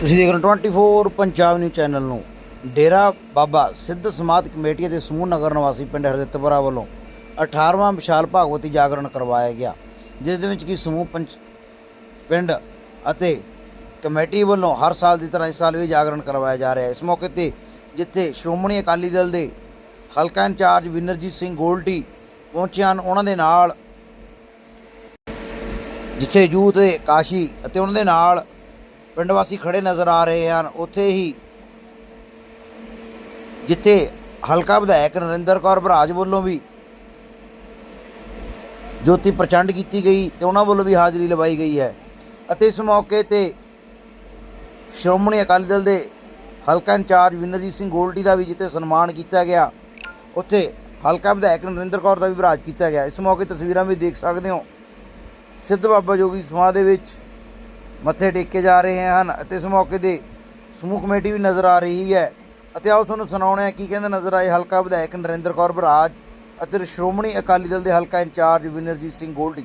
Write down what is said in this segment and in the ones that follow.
ਤੁਸੀਂ ਦੇਖ ਰਹੇ ਹੋ 24 ਪੰਜਾਬ ਨਿਊਜ਼ ਚੈਨਲ ਨੂੰ। ਡੇਰਾ ਬਾਬਾ ਸਿੱਧ ਸਮਾਧ ਕਮੇਟੀ ਅਤੇ ਸਮੂਹ ਨਗਰ ਨਿਵਾਸੀ ਪਿੰਡ ਹਰਦਿੱਤਪੁਰਾ ਵੱਲੋਂ 18ਵਾਂ ਵਿਸ਼ਾਲ ਭਾਗਵਤੀ ਜਾਗਰਣ ਕਰਵਾਇਆ ਗਿਆ, ਜਿਸ ਦੇ ਵਿੱਚ ਕੀ ਸਮੂਹ ਪੰਚ, ਪਿੰਡ ਅਤੇ ਕਮੇਟੀ ਵੱਲੋਂ ਹਰ ਸਾਲ ਦੀ ਤਰ੍ਹਾਂ ਇਸ ਸਾਲ ਵੀ ਜਾਗਰਣ ਕਰਵਾਇਆ ਜਾ ਰਿਹਾ ਹੈ। ਇਸ ਮੌਕੇ ਤੇ ਜਿੱਥੇ ਸ਼੍ਰੋਮਣੀ ਅਕਾਲੀ ਦਲ ਦੇ ਹਲਕਾ ਇੰਚਾਰਜ ਵਿਨਰਜੀਤ ਸਿੰਘ ਗੋਲਟੀ ਪਹੁੰਚੇ ਹਨ, ਉਹਨਾਂ ਦੇ ਨਾਲ ਜਿੱਥੇ ਯੂਥ ਦੇ ਕਾਸ਼ੀ ਅਤੇ ਉਹਨਾਂ ਦੇ ਨਾਲ ਪਿੰਡ ਵਾਸੀ ਖੜੇ ਨਜ਼ਰ ਆ ਰਹੇ ਹਨ। ਉੱਥੇ ਹੀ ਜਿੱਥੇ ਹਲਕਾ ਵਿਧਾਇਕ ਨਰਿੰਦਰ ਕੌਰ ਬਰਾਜ ਵੱਲੋਂ ਵੀ ਜੋਤੀ ਪ੍ਰਚੰਡ ਕੀਤੀ ਗਈ ਤੇ ਉਹਨਾਂ ਵੱਲੋਂ ਵੀ ਹਾਜ਼ਰੀ ਲਵਾਈ ਗਈ ਹੈ। ਅਤੇ ਇਸ ਮੌਕੇ ਤੇ ਸ਼੍ਰੋਮਣੀ ਅਕਾਲੀ ਦਲ ਦੇ ਹਲਕਾ ਇੰਚਾਰਜ ਵਿਨਰਜੀਤ ਸਿੰਘ ਗੋਲਡੀ ਦਾ ਵੀ ਜਿੱਥੇ ਸਨਮਾਨ ਕੀਤਾ ਗਿਆ, ਉੱਥੇ ਹਲਕਾ ਵਿਧਾਇਕ ਨਰਿੰਦਰ ਕੌਰ ਦਾ ਵੀ ਵਿਰਾਜ ਕੀਤਾ ਗਿਆ। ਇਸ ਮੌਕੇ ਤਸਵੀਰਾਂ ਵੀ ਦੇਖ ਸਕਦੇ ਹੋ। ਸਿੱਧ ਬਾਬਾ ਜੋਗੀ ਸਮਾਧ ਦੇ ਵਿੱਚ ਮੱਥੇ ਟੇਕੇ ਜਾ ਰਹੇ ਹਨ ਅਤੇ ਇਸ ਮੌਕੇ ਦੇ ਸਮੂਹ ਕਮੇਟੀ ਵੀ ਨਜ਼ਰ ਆ ਰਹੀ ਹੈ। ਅਤੇ ਆਓ ਤੁਹਾਨੂੰ ਸੁਣਾਉਣਾ ਹੈ ਕੀ ਕਹਿੰਦੇ ਨਜ਼ਰ ਆਏ ਹਲਕਾ ਵਿਧਾਇਕ ਨਰਿੰਦਰ ਕੌਰ ਬਰਾਜ ਅਤੇ ਸ਼੍ਰੋਮਣੀ ਅਕਾਲੀ ਦਲ ਦੇ ਹਲਕਾ ਇੰਚਾਰਜ ਵਿਨਰਜੀਤ ਸਿੰਘ ਗੋਲਡੀ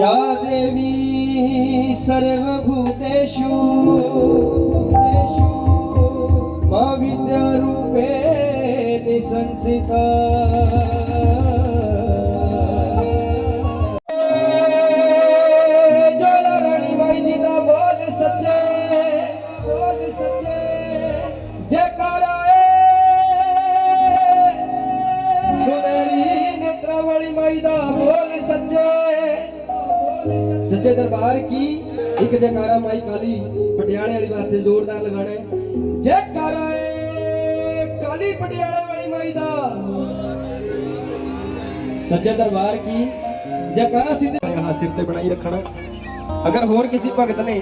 या देवी सर्वभूतेषु भूतेषु मा विद्यारूपे निसंसिता ਪਟਿਆਲੇ ਵਾਲੀ ਮਾਈ ਦਾ। ਸੱਚੇ ਦਰਬਾਰ ਕੀ? ਜੈਕਾਰਾ ਸਿੱਧੇ ਹਾਂ ਸਿਰ ਤੇ ਬਣਾਈ ਰੱਖਣਾ। ਅਗਰ ਹੋਰ ਕਿਸੇ ਭਗਤ ਨੇ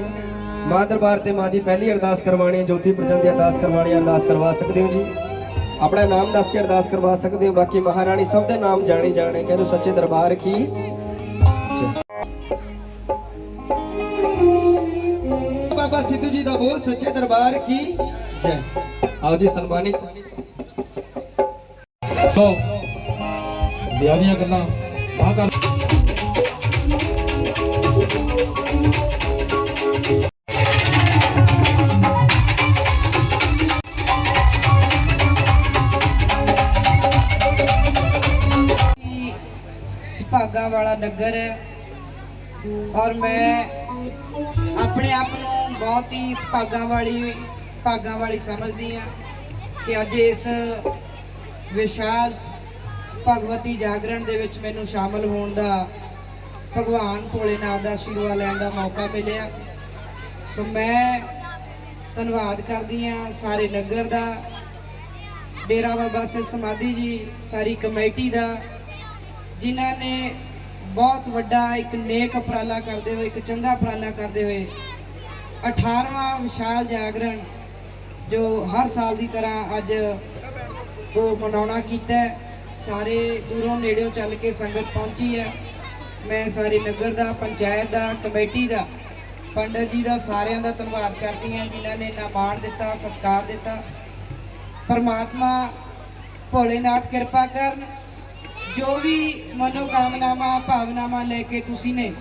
ਮਾਂ ਦਰਬਾਰ ਤੇ ਮਾਂ ਦੀ ਪਹਿਲੀ ਅਰਦਾਸ ਕਰਵਾਣੀ ਹੈ, ਜੋਤੀ ਪ੍ਰਚੰਡ ਦੀ ਅਰਦਾਸ ਕਰਵਾਣੀ ਹੈ, ਅਰਦਾਸ ਕਰਵਾ ਸਕਦੇ ਹੋ ਜੀ? ਆਪਣਾ ਨਾਮ ਦੱਸ ਕੇ ਅਰਦਾਸ ਕਰਵਾ ਸਕਦੇ ਹੋ, ਬਾਕੀ ਮਹਾਰਾਣੀ ਸਭ ਦੇ ਨਾਮ ਜਾਣੇ ਜਾਣੇ ਕਹਿੰਦੇ ਸੱਚੇ ਦਰਬਾਰ ਕੀ? ਬਾਬਾ ਸਿੱਧੂ ਜੀ ਦਾ ਬੋਲ, ਸੱਚੇ ਦਰਬਾਰ ਕੀ? ਜੈ। ਆਓ ਜੀ, ਸਨਮਾਨਿਤ। ਤੋਂ ਜ਼ਿਆਦੀਆਂ ਗੱਲਾਂ ਨਾ ਕਰ। ਭਾਗਾਂ ਵਾਲਾ ਨਗਰ ਹੈ ਔਰ ਮੈਂ ਆਪਣੇ ਆਪ ਨੂੰ ਬਹੁਤ ਹੀ ਭਾਗਾਂ ਵਾਲੀ ਭਾਗਾਂ ਵਾਲੀ ਸਮਝਦੀ ਹਾਂ ਕਿ ਅੱਜ ਇਸ ਵਿਸ਼ਾਲ ਭਗਵਤੀ ਜਾਗਰਣ ਦੇ ਵਿੱਚ ਮੈਨੂੰ ਸ਼ਾਮਲ ਹੋਣ ਦਾ, ਭਗਵਾਨ ਭੋਲੇਨਾਥ ਦਾ ਆਸ਼ੀਰਵਾਦ ਲੈਣ ਦਾ ਮੌਕਾ ਮਿਲਿਆ। ਸੋ ਮੈਂ ਧੰਨਵਾਦ ਕਰਦੀ ਹਾਂ ਸਾਰੇ ਨਗਰ ਦਾ, ਡੇਰਾ ਬਾਬਾ ਸਿੰਘ ਸਮਾਧੀ ਜੀ, ਸਾਰੀ ਕਮੇਟੀ ਦਾ, ਜਿਨ੍ਹਾਂ ਨੇ ਬਹੁਤ ਵੱਡਾ ਇੱਕ ਨੇਕ ਉਪਰਾਲਾ ਕਰਦੇ ਹੋਏ, ਇੱਕ ਚੰਗਾ ਉਪਰਾਲਾ ਕਰਦੇ ਹੋਏ 18ਵਾਂ ਵਿਸ਼ਾਲ ਜਾਗਰਣ ਜੋ ਹਰ ਸਾਲ ਦੀ ਤਰ੍ਹਾਂ ਅੱਜ ਉਹ ਮਨਾਉਣਾ ਕੀਤਾ ਸਾਰੇ ਦੂਰੋਂ ਨੇੜਿਓਂ ਚੱਲ ਕੇ ਸੰਗਤ ਪਹੁੰਚੀ ਹੈ। ਮੈਂ ਸਾਰੇ ਨਗਰ ਦਾ, ਪੰਚਾਇਤ ਦਾ, ਕਮੇਟੀ ਦਾ, ਪੰਡਤ ਜੀ ਦਾ ਸਾਰਿਆਂ ਦਾ ਧੰਨਵਾਦ ਕਰਦੀ ਹਾਂ, ਜਿਨ੍ਹਾਂ ਨੇ ਨਾ ਮਾਣ ਦਿੱਤਾ, ਸਤਿਕਾਰ ਦਿੱਤਾ। ਪਰਮਾਤਮਾ ਭੋਲੇਨਾਥ ਕਿਰਪਾ ਕਰਨ। ਜੋ ਵੀ ਮਨੋਕਾਮਨਾਵਾਂ, ਭਾਵਨਾਵਾਂ ਲੈ ਕੇ ਤੁਸੀਂ ਨੇ,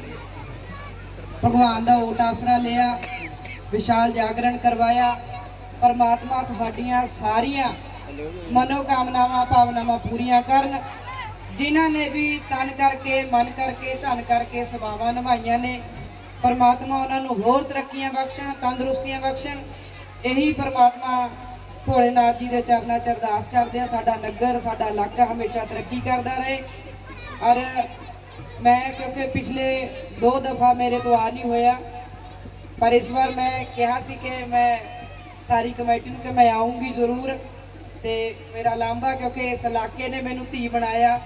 ਭਗਵਾਨ ਦਾ ਓਟ ਆਸਰਾ ਲਿਆ, ਵਿਸ਼ਾਲ ਜਾਗਰਣ ਕਰਵਾਇਆ। ਪਰਮਾਤਮਾ ਤੁਹਾਡੀਆਂ ਸਾਰੀਆਂ ਮਨੋਕਾਮਨਾਵਾਂ, ਭਾਵਨਾਵਾਂ ਪੂਰੀਆਂ ਕਰਨ। ਜਿਨ੍ਹਾਂ ਨੇ ਵੀ ਤਨ ਕਰਕੇ, ਮਨ ਕਰਕੇ, ਧਨ ਕਰਕੇ ਸੇਵਾਵਾਂ ਨਿਭਾਈਆਂ ਨੇ, ਪਰਮਾਤਮਾ ਉਹਨਾਂ ਨੂੰ ਹੋਰ ਤਰੱਕੀਆਂ ਬਖਸ਼ਣ, ਤੰਦਰੁਸਤੀਆਂ ਬਖਸ਼ਣ। ਇਹੀ ਪਰਮਾਤਮਾ ਭੋਲੇਨਾਥ ਜੀ ਦੇ ਚਰਨਾਂ 'ਚ ਅਰਦਾਸ ਕਰਦੇ ਆ, ਸਾਡਾ ਨਗਰ, ਸਾਡਾ ਇਲਾਕਾ ਹਮੇਸ਼ਾ ਤਰੱਕੀ ਕਰਦਾ ਰਹੇ। ਔਰ ਮੈਂ, ਕਿਉਂਕਿ ਪਿਛਲੇ ਦੋ ਦਫਾ ਮੇਰੇ ਤੋਂ ਆ ਨਹੀਂ ਹੋਇਆ, ਪਰ ਇਸ ਵਾਰ ਮੈਂ ਕਿਹਾ ਸੀ ਕਿ ਮੈਂ ਸਾਰੀ ਕਮੇਟੀ ਨੂੰ ਕਿ ਮੈਂ ਆਉਂਗੀ ਜ਼ਰੂਰ। ਤੇ ਮੇਰਾ ਲਾਂਬਾ ਕਿਉਂਕਿ ਇਸ ਇਲਾਕੇ ਨੇ ਮੈਨੂੰ ਧੀ ਬਣਾਇਆ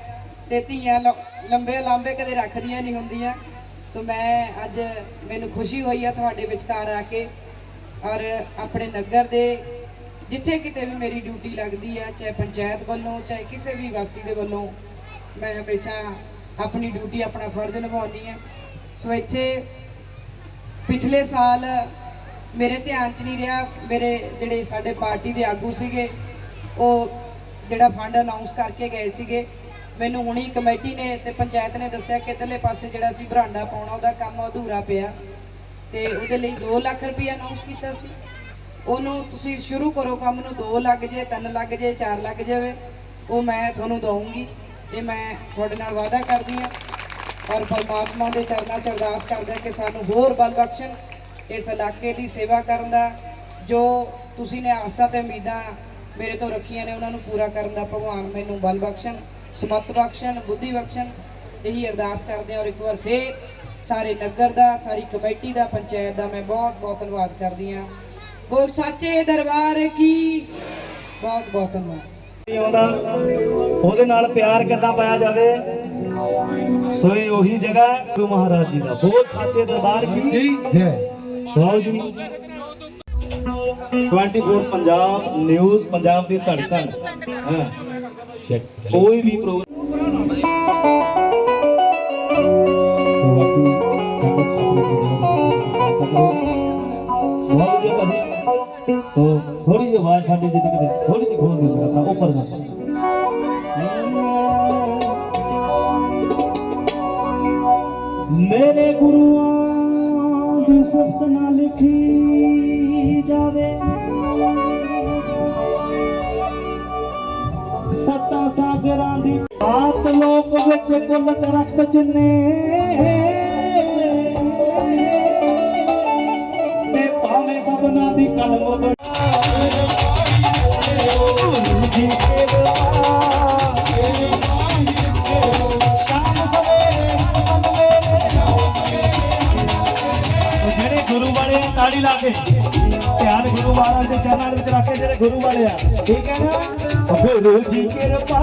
ਤੇ ਧੀਆਂ ਲ- ਲੰਬੇ ਲਾਂਬੇ ਕਦੇ ਰੱਖਦੀਆਂ ਨਹੀਂ ਹੁੰਦੀਆਂ। ਸੋ ਮੈਂ ਅੱਜ ਮੈਨੂੰ ਖੁਸ਼ੀ ਹੋਈ ਆ ਤੁਹਾਡੇ ਵਿਚਕਾਰ ਆ ਕੇ ਔਰ ਆਪਣੇ ਨਗਰ ਦੇ ਜਿੱਥੇ ਕਿਤੇ ਵੀ ਮੇਰੀ ਡਿਊਟੀ ਲੱਗਦੀ ਆ, ਚਾਹੇ ਪੰਚਾਇਤ ਵੱਲੋਂ, ਚਾਹੇ ਕਿਸੇ ਵੀ ਵਾਸੀ ਦੇ ਵੱਲੋਂ, ਮੈਂ ਹਮੇਸ਼ਾ ਆਪਣੀ ਡਿਊਟੀ, ਆਪਣਾ ਫਰਜ਼ ਨਿਭਾਉਣੀ ਆ। ਸੋ ਇੱਥੇ ਪਿਛਲੇ ਸਾਲ ਮੇਰੇ ਧਿਆਨ 'ਚ ਨਹੀਂ ਰਿਹਾ, ਮੇਰੇ ਜਿਹੜੇ ਸਾਡੇ ਪਾਰਟੀ ਦੇ ਆਗੂ ਸੀਗੇ ਉਹ ਜਿਹੜਾ ਫੰਡ ਅਨਾਉਂਸ ਕਰਕੇ ਗਏ ਸੀਗੇ। ਮੈਨੂੰ ਹੁਣੀ ਕਮੇਟੀ ਨੇ ਤੇ ਪੰਚਾਇਤ ਨੇ ਦੱਸਿਆ ਕਿ ਇਧਰਲੇ ਪਾਸੇ ਜਿਹੜਾ ਸੀ ਬਰਾਂਡਾ ਪਾਉਣਾ, ਉਹਦਾ ਕੰਮ ਅਧੂਰਾ ਪਿਆ। ਤੇ ਉਹਦੇ ਲਈ 2 ਲੱਖ ਰੁਪਏ ਅਨਾਉਂਸ ਕੀਤਾ ਸੀ। ਉਹਨੂੰ ਤੁਸੀਂ ਸ਼ੁਰੂ ਕਰੋ ਕੰਮ ਨੂੰ 2 ਲੱਗ ਜੇ 3 ਲੱਗ ਜੇ 4 ਲੱਗ ਜਾਵੇ। ਉਹ ਮੈਂ ਤੁਹਾਨੂੰ ਦਊਂਗੀ। ਇਹ ਮੈਂ ਤੁਹਾਡੇ ਨਾਲ ਵਾਅਦਾ ਕਰਦੀ ਹਾਂ। ਔਰ ਪਰਮਾਤਮਾ ਦੇ ਚਰਨਾਂ 'ਚ ਅਰਦਾਸ ਕਰਦਾ ਕਿ ਸਾਨੂੰ ਹੋਰ ਬਲ ਬਖਸ਼ਣ ਇਸ ਇਲਾਕੇ ਦੀ ਸੇਵਾ ਕਰਨ ਦਾ। ਜੋ ਤੁਸੀਂ ਨੇ ਆਸਾਂ ਤੇ ਉਮੀਦਾਂ ਮੇਰੇ ਤੋਂ ਰੱਖੀਆਂ ਨੇ ਉਹਨਾਂ ਨੂੰ ਪੂਰਾ ਕਰਨ ਦਾ ਭਗਵਾਨ ਮੈਨੂੰ ਬਲ ਬਖਸ਼ਣ ਸਮਤ ਬਖਸ਼ਣ ਬੁੱਧੀ ਬਖਸ਼ਣ ਇਹੀ ਅਰਦਾਸ ਕਰਦੇ ਹਾਂ। ਔਰ ਇੱਕ ਵਾਰ ਫੇਰ ਸਾਰੇ ਨਗਰ ਦਾ ਸਾਰੀ ਕਮੇਟੀ ਦਾ ਪੰਚਾਇਤ ਦਾ ਮੈਂ ਬਹੁਤ ਬਹੁਤ ਧੰਨਵਾਦ ਕਰਦੀ ਹਾਂ। ਬੋਲ ਸਾਚੇ ਦਰਬਾਰ ਕੀ? ਬਹੁਤ ਬਹੁਤ ਧੰਨਵਾਦ। ਆਉਂਦਾ ਉਹਦੇ ਨਾਲ ਪਿਆਰ ਕਿੱਦਾਂ ਪਾਇਆ ਜਾਵੇ? ਸੋ ਇਹ ਉਹੀ ਜਗ੍ਹਾ ਹੈ ਗੁਰੂ ਮਹਾਰਾਜ ਜੀ ਦਾ। ਬੋਲ ਸਾਚੇ ਦਰਬਾਰ ਕੀ? ਜੈ। ਸੋ ਜੀ। 24 ਪੰਜਾਬ ਨਿਊਜ਼ ਪੰਜਾਬ ਦੀ ਧੜਕਣ। ਹਾਂ। ਕੋਈ ਵੀ ਪ੍ਰੋਗਰਾਮ ਸੋ ਥੋੜੀ ਜਿਹੀ ਆਵਾਜ਼ ਸਾਡੀ ਜਿੱਦ ਕਿਤੇ ਥੋੜੀ ਜਿਹੀ ਖੋਲ ਦਿਓ ਜਰਾ ਉੱਪਰ ਜਾ ਮੇਰੇ ਗੁਰੂਆਂ ਦੀ ਸਿਫਤ ਨਾ ਲਿਖੀ। ਜਾਵੇ। ਸੱਤਾ ਸਾਗਰਾਂ ਦੀ ਆਤ ਲੋਕ ਵਿੱਚ ਕੁੱਲ ਦਰਖਤ ਜਿੰਨੇ ਤੇ ਭਾਵੇਂ ਸਭਨਾ ਦੀ ਕਲਮ ਬਣਾ ਜੀ ਕੇ ਜਿਹੜੇ ਗੁਰੂ ਵਾਲੇ ਆ, ਤਾੜੀ ਲਾ ਕੇ। ਧਿਆਨ ਗੁਰੂ ਮਹਾਰਾਜ ਦੇ ਚਰਨਾਂ ਦੇ ਵਿੱਚ ਰੱਖ ਕੇ ਜਿਹੜੇ ਗੁਰੂ ਵਾਲੇ ਆ। ਠੀਕ ਹੈ ਨਾ? ਗੁਰੂ ਜੀ ਕਿਰਪਾ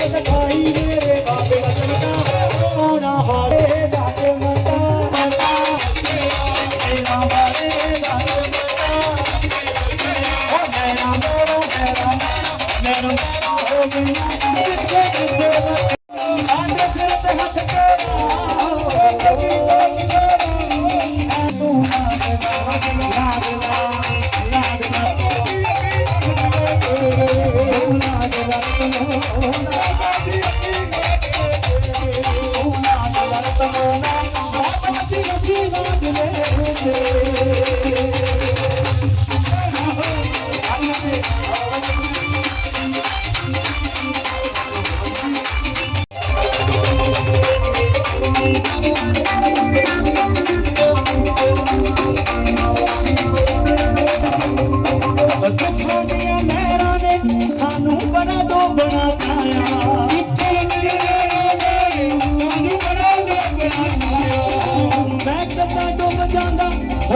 கசகாயிலே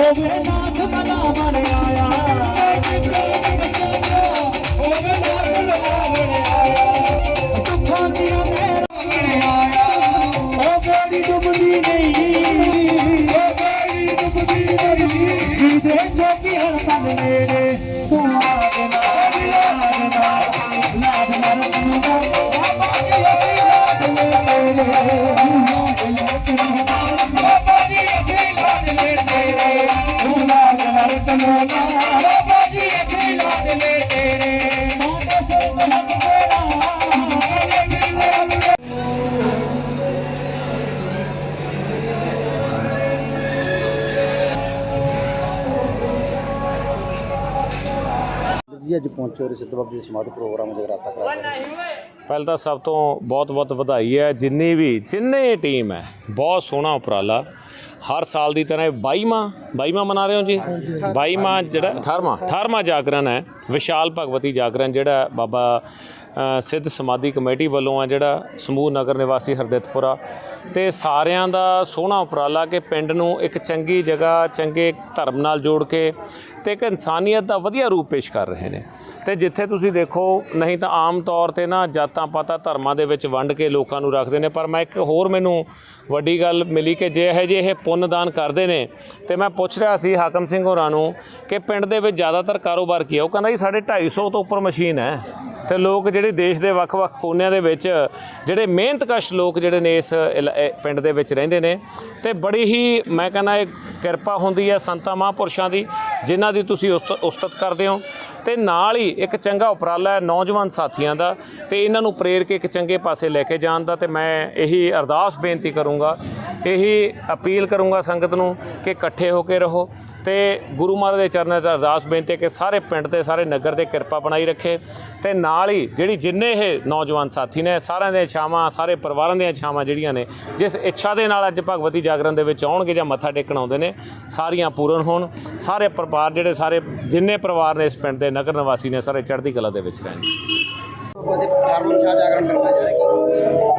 जा बना मे आया। ਜੀ, ਅੱਜ ਪਹੁੰਚੇ ਹੋ ਸਿੱਧ ਬਾਬੇ ਦੇ ਸਮਾਧ ਪ੍ਰੋਗਰਾਮ ਜਗਰਾਤਾ ਕਰਾਇਆ ਪਹਿਲਾਂ ਤਾਂ ਸਭ ਤੋਂ ਬਹੁਤ-ਬਹੁਤ ਵਧਾਈ ਹੈ। ਜਿੰਨੀ ਵੀ, ਜਿੰਨੇ ਟੀਮ ਹੈ, ਬਹੁਤ ਸੋਹਣਾ ਉਪਰਾਲਾ। ਹਰ ਸਾਲ ਦੀ ਤਰ੍ਹਾਂ ਇਹ 22ਵਾਂ 22ਵਾਂ ਮਨਾ ਰਹੇ ਹੋ ਜੀ? 22ਵਾਂ ਜਿਹੜਾ 18ਵਾਂ 18ਵਾਂ ਜਾਗਰਣ ਹੈ। ਵਿਸ਼ਾਲ ਭਗਵਤੀ ਜਾਗਰਣ ਜਿਹੜਾ ਬਾਬਾ ਸਿੱਧ ਸਮਾਧੀ ਕਮੇਟੀ ਵੱਲੋਂ ਆ ਜਿਹੜਾ ਸਮੂਹ ਨਗਰ ਨਿਵਾਸੀ ਹਰਦਿੱਤਪੁਰਾ। ਤੇ ਸਾਰਿਆਂ ਦਾ ਸੋਹਣਾ ਉਪਰਾਲਾ ਕਿ ਪਿੰਡ ਨੂੰ ਇੱਕ ਚੰਗੀ ਜਗ੍ਹਾ ਚੰਗੇ ਧਰਮ ਨਾਲ ਜੋੜ ਕੇ ਤੇ ਇੱਕ ਇਨਸਾਨੀਅਤ ਦਾ ਵਧੀਆ ਰੂਪ ਪੇਸ਼ ਕਰ ਰਹੇ ਨੇ। ਤੇ ਜਿੱਥੇ ਤੁਸੀਂ ਦੇਖੋ, ਨਹੀਂ ਤਾਂ ਆਮ ਤੌਰ ਤੇ ਨਾ ਜਾਤਾਂ ਪਾਤਾਂ ਧਰਮਾਂ ਦੇ ਵਿੱਚ ਵੰਡ ਕੇ ਲੋਕਾਂ ਨੂੰ ਰੱਖਦੇ ਨੇ, ਪਰ ਮੈਂ ਇੱਕ ਹੋਰ ਮੈਨੂੰ ਵੱਡੀ ਗੱਲ ਮਿਲੀ ਕਿ ਜੇ ਇਹ ਜੇ ਇਹ ਪੁੰਨਦਾਨ ਕਰਦੇ ਨੇ, ਤੇ ਮੈਂ ਪੁੱਛ ਰਿਹਾ ਸੀ ਹਾਕਮ ਸਿੰਘ ਹੋਰਾਂ ਨੂੰ ਕਿ ਪਿੰਡ ਦੇ ਵਿੱਚ ਜ਼ਿਆਦਾਤਰ ਕਾਰੋਬਾਰ ਕੀ ਹੈ ਉਹ ਕਹਿੰਦਾ ਜੀ, ਸਾਡੇ 250 ਤੋਂ ਉੱਪਰ ਮਸ਼ੀਨ ਹੈ। ਤੇ ਲੋਕ ਜਿਹੜੇ ਦੇਸ਼ ਦੇ ਵੱਖ-ਵੱਖ ਕੋਨਿਆਂ ਦੇ ਵਿੱਚ, ਜਿਹੜੇ ਮਿਹਨਤਕਸ਼ ਲੋਕ ਜਿਹੜੇ ਨੇ ਇਸ ਇਲਾ- ਪਿੰਡ ਦੇ ਵਿੱਚ ਰਹਿੰਦੇ ਨੇ, ਤੇ ਬੜੀ ਹੀ ਮੈਂ ਕਹਿੰਦਾ ਇਹ ਕਿਰਪਾ ਹੁੰਦੀ ਹੈ ਸੰਤਾਂ ਮਹਾਂਪੁਰਸ਼ਾਂ ਦੀ, ਜਿਨ੍ਹਾਂ ਦੀ ਤੁਸੀਂ ਉਸਤ- ਉਸਤਤ ਕਰਦੇ ਹੋ। ਤੇ ਨਾਲ ਹੀ ਇੱਕ ਚੰਗਾ ਉਪਰਾਲਾ ਹੈ ਨੌਜਵਾਨ ਸਾਥੀਆਂ ਦਾ ਤੇ ਇਹਨਾਂ ਨੂੰ ਪ੍ਰੇਰ ਕੇ ਇੱਕ ਚੰਗੇ ਪਾਸੇ ਲੈ ਕੇ ਜਾਣ ਦਾ ਤੇ ਮੈਂ ਇਹੀ ਅਰਦਾਸ ਬੇਨਤੀ ਕਰੂੰਗਾ, ਇਹੀ ਅਪੀਲ ਕਰੂੰਗਾ ਸੰਗਤ ਨੂੰ ਕਿ ਇਕੱਠੇ ਹੋ ਕੇ ਰਹੋ। ਤੇ ਗੁਰੂ ਮਹਾਰਾਜ ਦੇ ਚਰਨਾਂ 'ਚ ਅਰਦਾਸ ਬੇਨਤੀ ਹੈ ਕਿ ਸਾਰੇ ਪਿੰਡ ਤੇ ਸਾਰੇ ਨਗਰ ਤੇ ਕਿਰਪਾ ਬਣਾਈ ਰੱਖੇ ਤੇ ਨਾਲ ਹੀ ਜਿਹੜੀ ਜਿੰਨੇ ਇਹ ਨੌਜਵਾਨ ਸਾਥੀ ਨੇ ਸਾਰਿਆਂ ਦੀਆਂ ਇੱਛਾਵਾਂ ਸਾਰੇ ਪਰਿਵਾਰਾਂ ਦੀਆਂ ਇੱਛਾਵਾਂ ਜਿਹੜੀਆਂ ਨੇ ਜਿਸ ਇੱਛਾ ਦੇ ਨਾਲ ਅੱਜ ਭਗਵਤੀ ਜਾਗਰਣ ਦੇ ਵਿੱਚ ਆਉਣਗੇ ਜਾਂ ਮੱਥਾ ਟੇਕਣ ਆਉਂਦੇ ਨੇ ਸਾਰੀਆਂ ਪੂਰਨ ਹੋਣ। ਸਾਰੇ ਪਰਿਵਾਰ ਜਿਹੜੇ ਸਾਰੇ ਜਿੰਨੇ ਪਰਿਵਾਰ ਨੇ ਇਸ ਪਿੰਡ ਦੇ ਨਗਰ ਨਿਵਾਸੀ ਨੇ ਸਾਰੇ ਚੜ੍ਹਦੀ ਕਲਾ ਦੇ ਵਿੱਚ ਰਹਿਣ।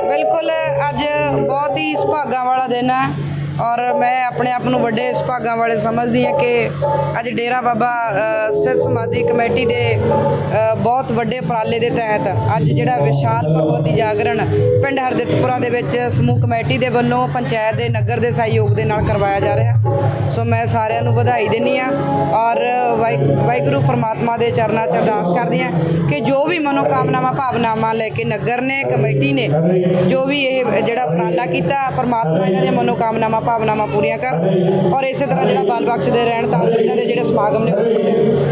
ਬਿਲਕੁਲ ਅੱਜ ਬਹੁਤ ਹੀ ਸੁਭਾਗਾਂ ਵਾਲਾ ਦਿਨ ਹੈ। ਔਰ ਮੈਂ ਆਪਣੇ ਆਪ ਨੂੰ ਵੱਡੇ ਸੁਭਾਗਾਂ ਵਾਲੇ ਸਮਝਦੀ ਹਾਂ ਕਿ ਅੱਜ ਡੇਰਾ ਬਾਬਾ ਸਿੱਧ ਸਮਾਧੀ ਕਮੇਟੀ ਦੇ ਬਹੁਤ ਵੱਡੇ ਉਪਰਾਲੇ ਦੇ ਤਹਿਤ ਅੱਜ ਜਿਹੜਾ ਵਿਸ਼ਾਲ ਭਗਵਤੀ ਜਾਗਰਣ ਪਿੰਡ ਹਰਦਿੱਤਪੁਰਾ ਦੇ ਵਿੱਚ ਸਮੂਹ ਕਮੇਟੀ ਦੇ ਵੱਲੋਂ ਪੰਚਾਇਤ ਦੇ ਨਗਰ ਦੇ ਸਹਿਯੋਗ ਦੇ ਨਾਲ ਕਰਵਾਇਆ ਜਾ ਰਿਹਾ। ਸੋ ਮੈਂ ਸਾਰਿਆਂ ਨੂੰ ਵਧਾਈ ਦਿੰਦੀ ਆ ਔਰ ਵਾਹਿ- ਵਾਹਿਗੁਰੂ ਪ੍ਰਮਾਤਮਾ ਦੇ ਚਰਨਾਂ 'ਚ ਅਰਦਾਸ ਕਰਦੀ ਆ ਕਿ ਜੋ ਵੀ ਮਨੋਕਾਮਨਾਵਾਂ, ਭਾਵਨਾਵਾਂ ਲੈ ਕੇ ਨਗਰ ਨੇ, ਕਮੇਟੀ ਨੇ ਜੋ ਵੀ ਇਹ ਜਿਹੜਾ ਉਪਰਾਲਾ ਕੀਤਾ, ਪ੍ਰਮਾਤਮਾ ਇਹਨਾਂ ਦੀਆਂ ਮਨੋਕਾਮਨਾਵਾਂ ਭਾਵਨਾਵਾਂ ਪੂਰੀਆਂ ਕਰਨ ਔਰ ਇਸੇ ਤਰ੍ਹਾਂ ਜਿਹੜਾ ਬਲ ਬਖਸ਼ਦੇ ਰਹਿਣ ਤਾਂ ਜੋ ਇਹਨਾਂ ਦੇ ਜਿਹੜੇ ਸਮਾਗਮ ਨੇ ਉਹ ਹੁੰਦੇ ਰਹਿਣ